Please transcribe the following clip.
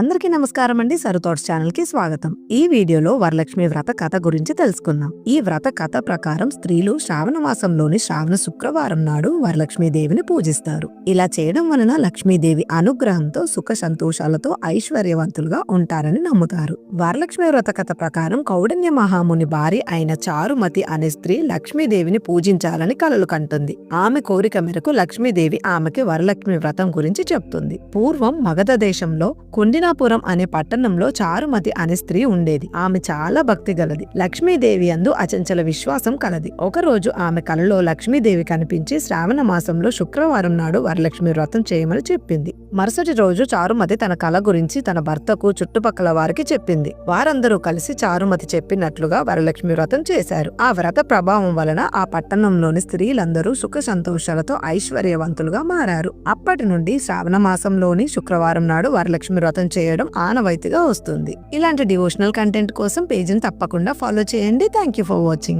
అందరికీ నమస్కారం అండి సరుతోట్స్ ఛానల్కి స్వాగతం. ఈ వీడియోలో వరలక్ష్మి వ్రత కథ గురించి తెలుసుకుందాం. ఈ వ్రత కథ ప్రకారం స్త్రీలు శ్రావణ మాసంలోని శ్రావణ శుక్రవారం నాడు వరలక్ష్మీదేవిని పూజిస్తారు. ఇలా చేయడం వలన లక్ష్మీదేవి అనుగ్రహంతో సుఖ సంతోషాలతో ఐశ్వర్యవంతులుగా ఉంటారని నమ్ముతారు. వరలక్ష్మి వ్రత కథ ప్రకారం కౌడన్య మహాముని భార్య అయిన చారుమతి అనే స్త్రీ లక్ష్మీదేవిని పూజించాలని కలలు కంటుంది. ఆమె కోరిక మేరకు లక్ష్మీదేవి ఆమెకి వరలక్ష్మి వ్రతం గురించి చెప్తుంది. పూర్వం మగధ దేశంలో కుండిన కుండినాపురం అనే పట్టణంలో చారుమతి అనే స్త్రీ ఉండేది. ఆమె చాలా భక్తి గలది. లక్ష్మీదేవి అందు అచంచల విశ్వాసం కలది. ఒకరోజు ఆమె కలలో లక్ష్మీదేవి కనిపించి శ్రావణ మాసంలో శుక్రవారం నాడు వరలక్ష్మి వ్రతం చేయమని చెప్పింది. మరుసటి రోజు చారుమతి తన కల గురించి తన భర్తకు చుట్టుపక్కల వారికి చెప్పింది. వారందరూ కలిసి చారుమతి చెప్పినట్లుగా వరలక్ష్మి వ్రతం చేశారు. ఆ వ్రత ప్రభావం వలన ఆ పట్టణంలోని స్త్రీలందరూ సుఖ సంతోషాలతో ఐశ్వర్యవంతులుగా మారారు. అప్పటి నుండి శ్రావణ మాసంలోని శుక్రవారం నాడు వరలక్ష్మి వ్రతం చేయడం ఆనవాయితీగా వస్తుంది. ఇలాంటి డివోషనల్ కంటెంట్ కోసం పేజీని తప్పకుండా ఫాలో చేయండి. Thank you for watching